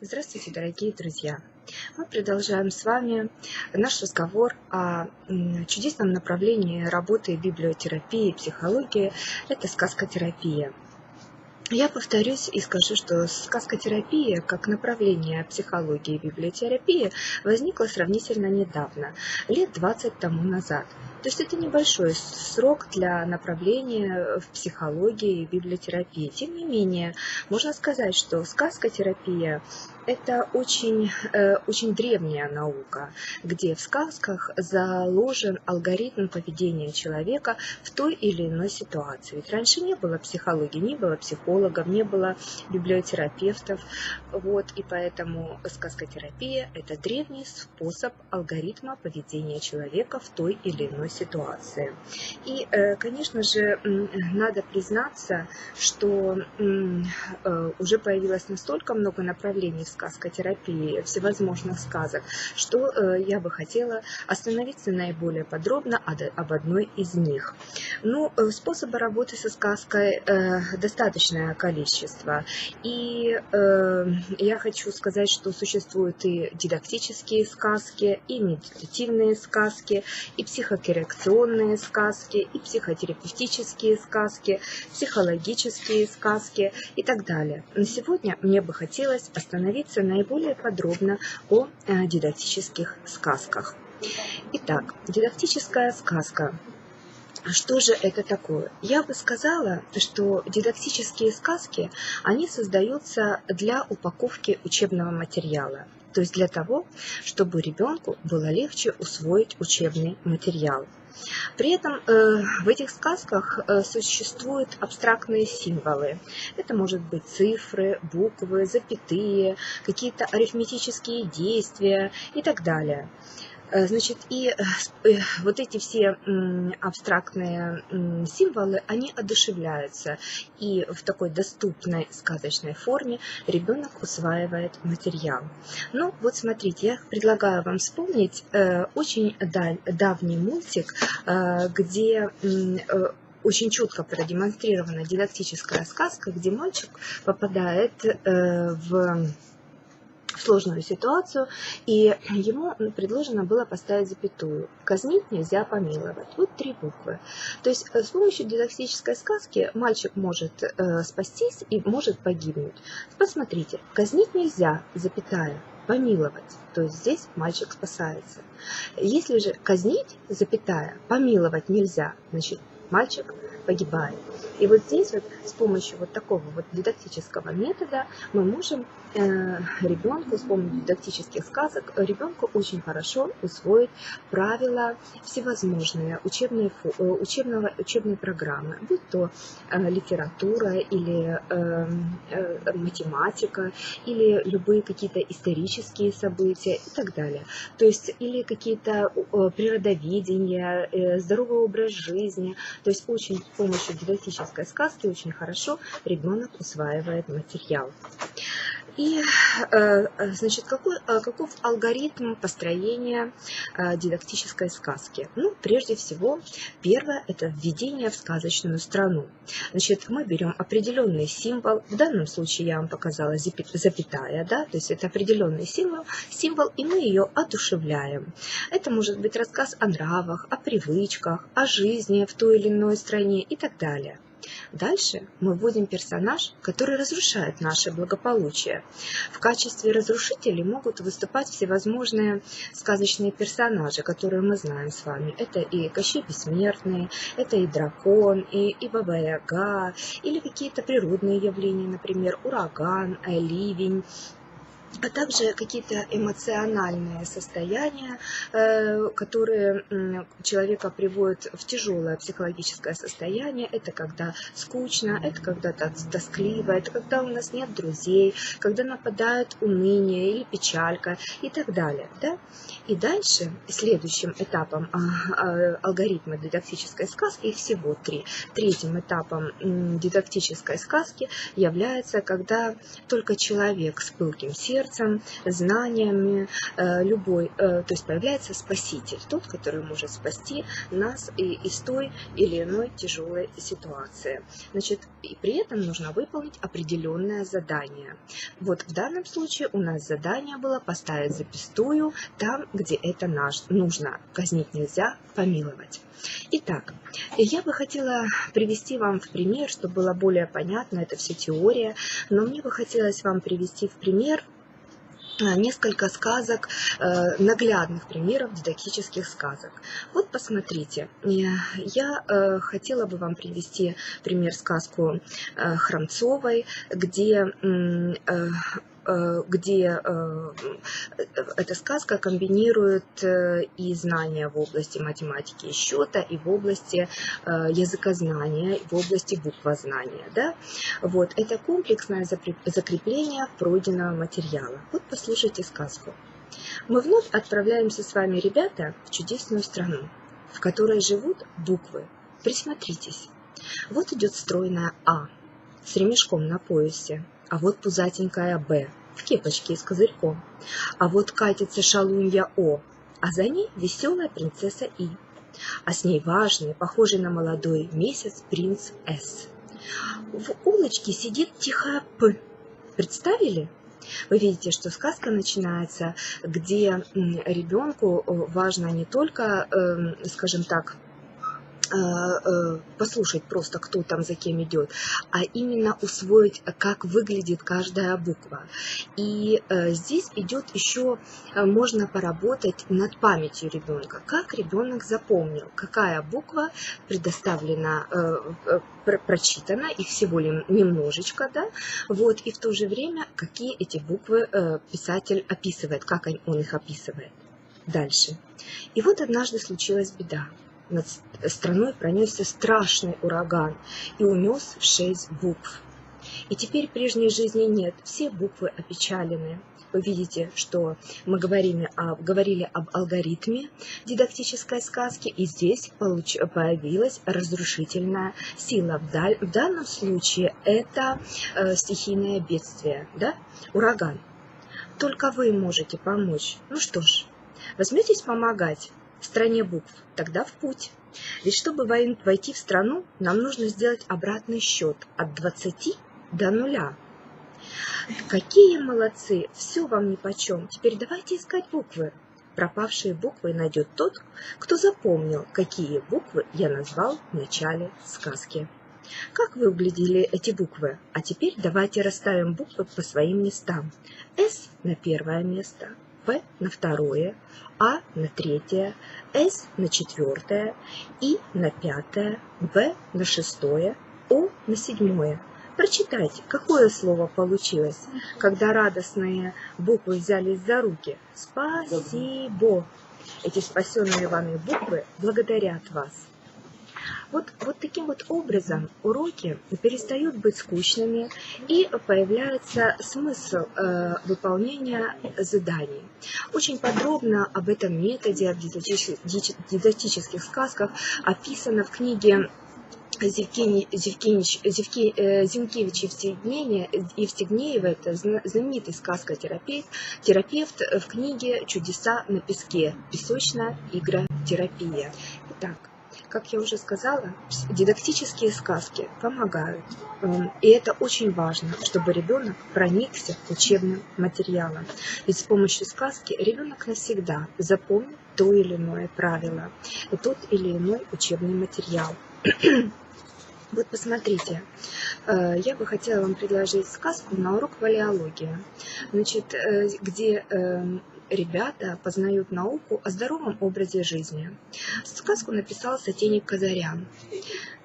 Здравствуйте, дорогие друзья! Мы продолжаем с вами наш разговор о чудесном направлении работы библиотерапии и психологии – это сказкотерапия. Я повторюсь и скажу, что сказкотерапия как направление психологии и библиотерапии возникла сравнительно недавно, лет 20 тому назад. То есть это небольшой срок для направления в психологии и библиотерапии. Тем не менее, можно сказать, что сказкотерапия это очень, э, очень древняя наука, где в сказках заложен алгоритм поведения человека в той или иной ситуации. Ведь раньше не было психологии, не было психологов, не было библиотерапевтов. Вот, и поэтому сказкотерапия – это древний способ алгоритма поведения человека в той или иной ситуации. И, э, конечно же, надо признаться, что э, уже появилось настолько много направлений в сказкотерапии, всевозможных сказок, что э, я бы хотела остановиться наиболее подробно об одной из них. Ну, способы работы со сказкой достаточное количество. И я хочу сказать, что существуют и дидактические сказки, и медитативные сказки, и психокоррекционные сказки, и психотерапевтические сказки, психологические сказки и так далее. На сегодня мне бы хотелось остановиться наиболее подробно о э, дидактических сказках. Итак, дидактическая сказка. Что же это такое? Я бы сказала, что дидактические сказки, они создаются для упаковки учебного материала. То есть для того, чтобы ребенку было легче усвоить учебный материал. При этом э, в этих сказках э, существуют абстрактные символы. Это может быть цифры, буквы, запятые, какие-то арифметические действия и так далее. Э, значит, и э, э, вот эти все абстрактные символы, они одушевляются. И в такой доступной сказочной форме ребенок усваивает материал. Ну, вот смотрите, я предлагаю вам вспомнить очень давний мультик, где очень четко продемонстрирована дидактическая сказка, где мальчик попадает в сложную ситуацию, и ему предложено было поставить запятую. Казнить нельзя помиловать. Вот три буквы. То есть э, с помощью дидактической сказки мальчик может э, спастись и может погибнуть. Посмотрите, казнить нельзя, запятая, помиловать. То есть здесь мальчик спасается. Если же казнить, запятая, помиловать нельзя, значит мальчик погибает. И вот здесь вот с помощью вот такого вот дидактического метода мы можем э, ребенку с помощью дидактических сказок ребенку очень хорошо усвоить правила всевозможные учебные, э, учебного, учебные программы, будь то э, литература или э, э, математика, или любые какие-то исторические события и так далее. То есть или какие-то э, природоведения, э, здоровый образ жизни. То есть очень помощью дидактических классической сказки очень хорошо ребенок усваивает материал. И, э, значит, какой, э, каков алгоритм построения э, дидактической сказки? Ну, прежде всего, первое – это введение в сказочную страну. Значит, мы берем определенный символ, в данном случае я вам показала запятая, да, то есть это определенный символ, символ, и мы ее одушевляем. Это может быть рассказ о нравах, о привычках, о жизни в той или иной стране и так далее. Дальше мы вводим персонаж, который разрушает наше благополучие. В качестве разрушителей могут выступать всевозможные сказочные персонажи, которые мы знаем с вами. Это и Кощей Бессмертный, это и дракон, и, и Баба Яга, или какие-то природные явления, например, ураган, ливень, а также какие-то эмоциональные состояния, э, которые человека приводят в тяжелое психологическое состояние. Это когда скучно, это когда тоскливо, это когда у нас нет друзей, когда нападает уныние или печалька и так далее. Да? И дальше, следующим этапом а, а, алгоритма дидактической сказки, их всего три. Третьим этапом дидактической сказки является, когда только человек с пылким сердцем сердцем, знаниями, любой, то есть появляется Спаситель, тот, который может спасти нас из той или иной тяжелой ситуации. Значит, и при этом нужно выполнить определенное задание. Вот в данном случае у нас задание было поставить запистую там, где это нужно. Казнить нельзя, помиловать. Итак, я бы хотела привести вам в пример, чтобы было более понятно, это все теория, но мне бы хотелось вам привести в пример Э, несколько сказок, э, наглядных примеров дидактических сказок. Вот посмотрите, э, я хотела бы вам привести пример сказку Храмцовой, где Э, где э, эта сказка комбинирует э, и знания в области математики и счета, и в области языкознания, и в области буквознания. Да? Вот, это комплексное закрепление пройденного материала. Вот послушайте сказку. Мы вновь отправляемся с вами, ребята, в чудесную страну, в которой живут буквы. Присмотритесь. Вот идет стройная А с ремешком на поясе, а вот пузатенькая Б в кепочке с козырьком, а вот катится шалунья О, а за ней веселая принцесса И, а с ней важный, похожий на молодой месяц принц С. В улочке сидит тихая П. Представили? Вы видите, что сказка начинается, где ребенку важно не только, эм, скажем так, Э, э, послушать просто, кто там за кем идет, а именно усвоить, как выглядит каждая буква. И э, здесь идет еще, можно поработать над памятью ребенка, как ребенок запомнил, какая буква предоставлена, прочитана, их всего лишь немножечко, да, вот, и в то же время, какие эти буквы писатель описывает, как он их описывает. Дальше. И вот однажды случилась беда над страной пронесся страшный ураган и унес шесть букв. И теперь прежней жизни нет, все буквы опечалены. Вы видите, что мы говорили, об, говорили об алгоритме дидактической сказки, и здесь получ, появилась разрушительная сила. В, даль, в данном случае это э, стихийное бедствие, да? ураган. Только вы можете помочь. Ну что ж, возьметесь помогать в стране букв, тогда в путь. Ведь чтобы войти в страну, нам нужно сделать обратный счет от 20 до нуля. Какие молодцы, все вам нипочем. Теперь давайте искать буквы. Пропавшие буквы найдет тот, кто запомнил, какие буквы я назвал в начале сказки. Как вы углядели эти буквы? А теперь давайте расставим буквы по своим местам. С на первое место, П на второе, А на третье, С на четвертое, И на пятое, В на шестое, О на седьмое. Прочитайте, какое слово получилось, когда радостные буквы взялись за руки. Спасибо. Эти спасенные вами буквы благодарят вас. Вот, вот таким вот образом уроки перестают быть скучными и появляется смысл э, выполнения заданий. Очень подробно об этом методе, об дидактических, дидактических сказках описано в книге Зевкевич, Зевкевич, Зевке, э, Зинкевич Евстигнеева, это знаменитый сказкотерапевт, терапевт в книге «Чудеса на песке. Песочная игротерапия». Итак, как я уже сказала, дидактические сказки помогают. Эм, и это очень важно, чтобы ребенок проникся учебным материалом. Ведь с помощью сказки ребенок навсегда запомнит то или иное правило, тот или иной учебный материал. Вот посмотрите, э, я бы хотела вам предложить сказку на урок валиологии, значит, э, где эм, ребята познают науку о здоровом образе жизни. Сказку написал Сатеник Казарян.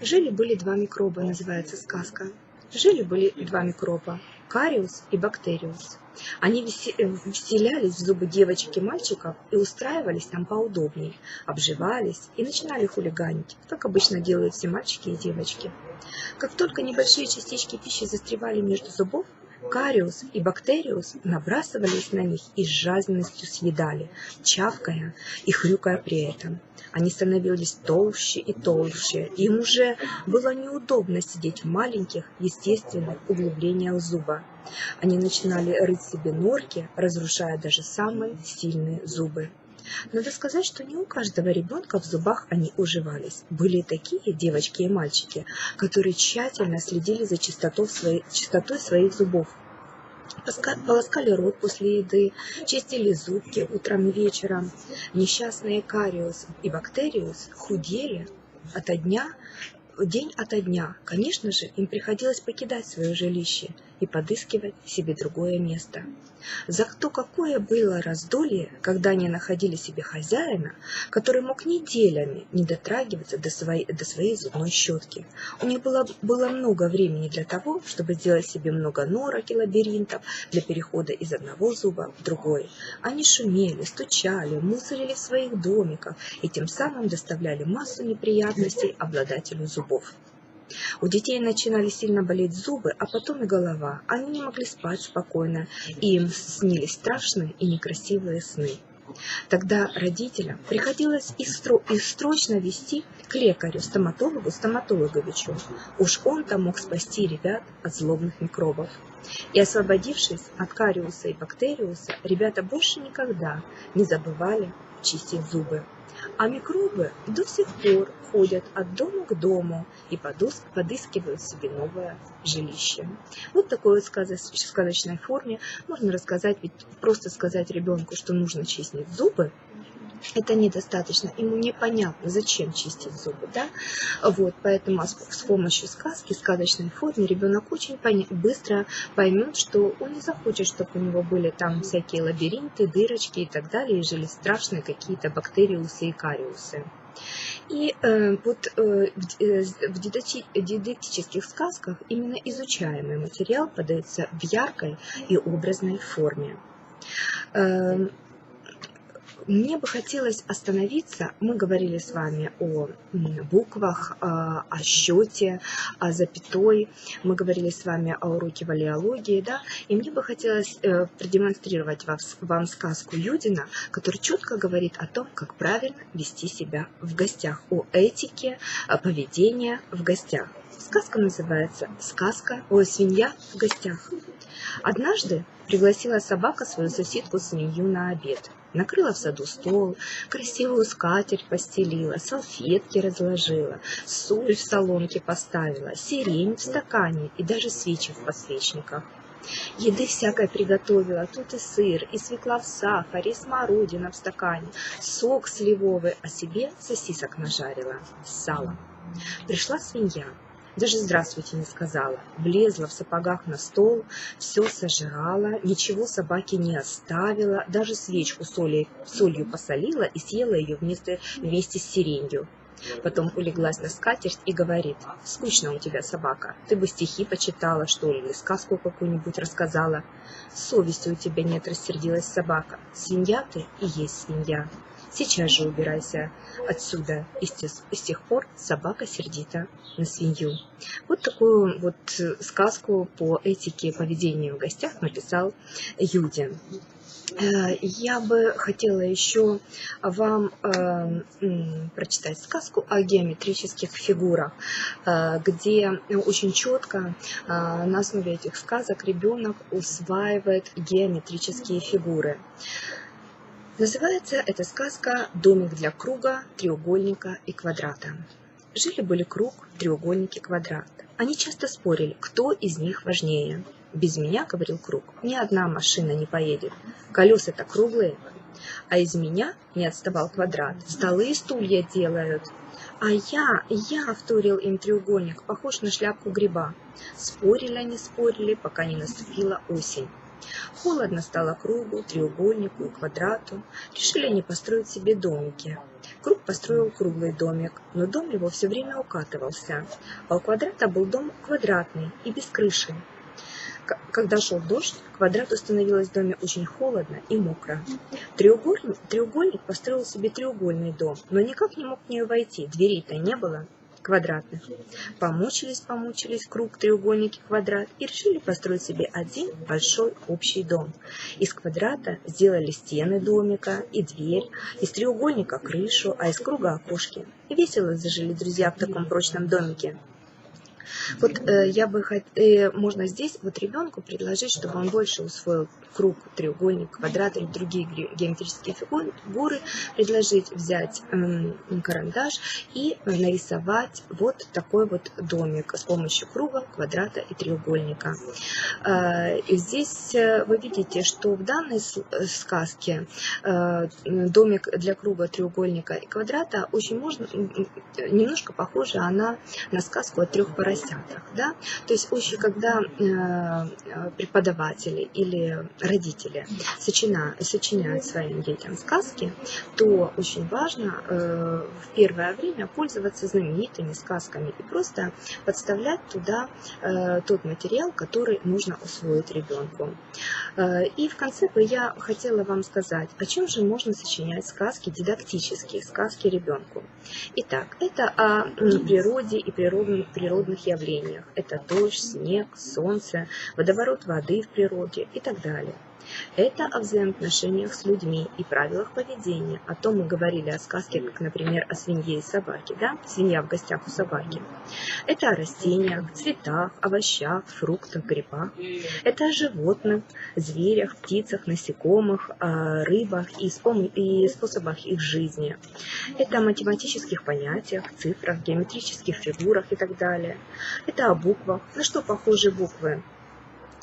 Жили-были два микроба, называется сказка. Жили-были два микроба, кариус и бактериус. Они э, вселялись в зубы девочек и мальчиков и устраивались там поудобнее, обживались и начинали хулиганить, как обычно делают все мальчики и девочки. Как только небольшие частички пищи застревали между зубов, Кариус и Бактериус набрасывались на них и с жадностью съедали, чавкая и хрюкая при этом. Они становились толще и толще, им уже было неудобно сидеть в маленьких, естественных углублениях зуба. Они начинали рыть себе норки, разрушая даже самые сильные зубы. Надо сказать, что не у каждого ребенка в зубах они уживались. Были такие девочки и мальчики, которые тщательно следили за чистотой, своей, чистотой своих зубов. Полоскали рот после еды, чистили зубки утром и вечером. Несчастные кариус и бактериус худели ото дня, день ото дня. Конечно же, им приходилось покидать свое жилище – и подыскивать себе другое место. За то какое было раздолье, когда они находили себе хозяина, который мог неделями не дотрагиваться до своей, до своей зубной щетки. У них было, было много времени для того, чтобы сделать себе много норок и лабиринтов для перехода из одного зуба в другой. Они шумели, стучали, мусорили в своих домиках и тем самым доставляли массу неприятностей обладателю зубов. У детей начинали сильно болеть зубы, а потом и голова. Они не могли спать спокойно, и им снились страшные и некрасивые сны. Тогда родителям приходилось их, стро их срочно вести к лекарю, стоматологу, стоматологовичу. Уж он-то мог спасти ребят от злобных микробов. И освободившись от кариуса и бактериуса, ребята больше никогда не забывали чистить зубы. А микробы до сих пор ходят от дома к дому и подыскивают себе новое жилище. Вот такой вот сказочной форме можно рассказать, ведь просто сказать ребенку, что нужно чистить зубы, это недостаточно, ему непонятно, зачем чистить зубы, да, вот, поэтому с помощью сказки, сказочной формы ребенок очень быстро поймет, что он не захочет, чтобы у него были там всякие лабиринты, дырочки и так далее, и жили страшные какие-то бактериусы и кариусы. И э, вот э, в, э, дидактических сказках именно изучаемый материал подается в яркой и образной форме. Э, мне бы хотелось остановиться, мы говорили с вами о буквах, а, о счете, о запятой, мы говорили с вами о уроке валиологии, да, и мне бы хотелось э, продемонстрировать вам сказку Юдина, который четко говорит о том, как правильно вести себя в гостях, о этике поведения в гостях. Сказка называется «Сказка о свинья в гостях». Однажды пригласила собака свою соседку свинью на обед. Накрыла в саду стол, красивую скатерть постелила, салфетки разложила, соль в солонке поставила, сирень в стакане и даже свечи в подсвечниках. Еды всякой приготовила, тут и сыр, и свекла в сахаре, и смородина в стакане, сок сливовый, а себе сосисок нажарила с салом. Пришла свинья, даже здравствуйте не сказала. Влезла в сапогах на стол, все сожрала, ничего собаке не оставила, даже свечку солью, солью посолила и съела ее вместе, вместе с сиренью. Потом улеглась на скатерть и говорит, «Скучно у тебя, собака, ты бы стихи почитала, что ли, или сказку какую-нибудь рассказала». «Совести у тебя нет», — рассердилась собака. «Свинья ты и есть свинья». Сейчас же убирайся отсюда. И с тех пор собака сердита на свинью. Вот такую вот сказку по этике поведения в гостях написал Юдин. Э, я бы хотела еще вам э, прочитать сказку о геометрических фигурах, э, где очень четко э, на основе этих сказок ребенок усваивает геометрические фигуры. Называется эта сказка «Домик для круга, треугольника и квадрата». Жили-были круг, треугольник и квадрат. Они часто спорили, кто из них важнее. «Без меня, — говорил круг, — ни одна машина не поедет. Колеса-то круглые. А из меня, — не отставал квадрат, — столы и стулья делают. А я, я, — вторил им треугольник, похож на шляпку гриба. Спорили они, спорили, пока не наступила осень. Холодно стало кругу, треугольнику и квадрату. Решили они построить себе домики. Круг построил круглый домик, но дом его все время укатывался, а у квадрата был дом квадратный и без крыши. Когда шел дождь, квадрату становилось в доме очень холодно и мокро. Треугольник, построил себе треугольный дом, но никак не мог в нее войти, дверей-то не было. Квадратных. Помучились, помучились, круг, треугольник и квадрат, и решили построить себе один большой общий дом. Из квадрата сделали стены домика и дверь, из треугольника крышу, а из круга окошки. Весело зажили друзья в таком прочном домике. Вот э, я бы хотела, э, можно здесь вот ребенку предложить, чтобы он больше усвоил круг, треугольник, квадрат или другие геометрические фигуры, предложить взять э, карандаш и нарисовать вот такой вот домик с помощью круга, квадрата и треугольника. Э, здесь э, вы видите, что в данной э, сказке э, домик для круга, треугольника и квадрата очень можно, немножко похожа она на сказку о трех поросятах. Да? То есть очень, когда э, преподаватели или родители сочиняют, сочиняют своим детям сказки, то очень важно э, в первое время пользоваться знаменитыми сказками и просто подставлять туда э, тот материал, который нужно усвоить ребенку. Э, и в конце бы я хотела вам сказать, о чем же можно сочинять сказки, дидактические сказки ребенку. Итак, это о природе и природных, природных явлениях. Это дождь, снег, солнце, водоворот воды в природе и так далее. Это о взаимоотношениях с людьми и правилах поведения. О том мы говорили о сказке, как, например, о свинье и собаке, да? Свинья в гостях у собаки. Это о растениях, цветах, овощах, фруктах, грибах. Это о животных, зверях, птицах, насекомых, рыбах и способах их жизни. Это о математических понятиях, цифрах, геометрических фигурах и так далее. Это о буквах. На что похожи буквы?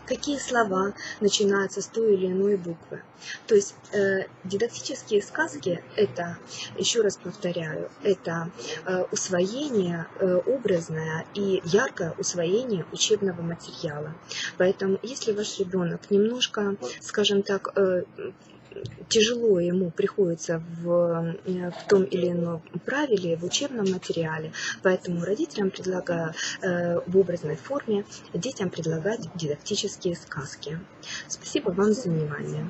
Какие слова начинаются с той или иной буквы. То есть э, дидактические сказки – это, еще раз повторяю, это э, усвоение э, образное и яркое усвоение учебного материала. Поэтому если ваш ребенок немножко, скажем так, э, тяжело ему приходится в, э, в том или ином правиле, в учебном материале. Поэтому родителям предлагаю э, в образной форме детям предлагать дидактические сказки. Спасибо вам за внимание.